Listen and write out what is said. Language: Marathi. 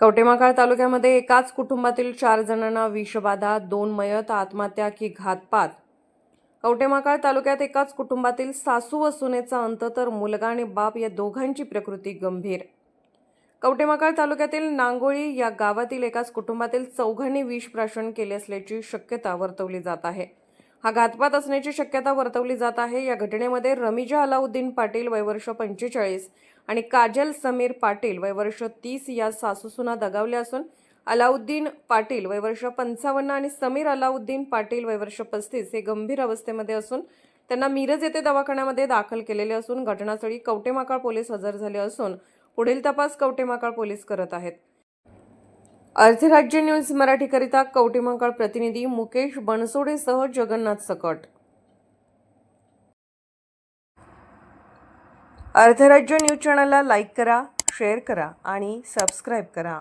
कवटेमाकाळ तालुक्यामध्ये एकाच कुटुंबातील चार जणांना विषबाधा दोन मयत आत्महत्या की घातपात. कवटेमाकाळ तालुक्यात एकाच कुटुंबातील सासू व सुनेचा अंत तर मुलगा आणि बाप या दोघांची प्रकृती गंभीर. कवटेमाकाळ तालुक्यातील नांगोळी या गावातील एकाच कुटुंबातील चौघांनी विष प्राशन केले असल्याची शक्यता वर्तवली जात आहे. हा घातपात असण्याची शक्यता वर्तवली जात आहे. या घटनेमध्ये रमिजा अलाउद्दीन पाटील वयवर्ष पंचेचाळीस आणि काजल समीर पाटील वयवर्ष तीस या सासूसुना दगावल्या असून अलाउद्दीन पाटील वयवर्ष पंचावन्न आणि समीर अलाउद्दीन पाटील वयवर्ष पस्तीस हे गंभीर अवस्थेमध्ये असून त्यांना मिरज येथे दवाखान्यामध्ये दाखल केलेले असून घटनास्थळी कवटेमाकाळ पोलीस हजर झाले असून पुढील तपास कवटेमाकाळ पोलीस करत आहेत. अर्धराज्य न्यूज मराठीकरिता कवटेमाकाळ प्रतिनिधी मुकेश बनसोडेसह जगन्नाथ सकट. अर्धराज्य न्यूज चॅनलला लाईक करा शेअर करा आणि सबस्क्राईब करा.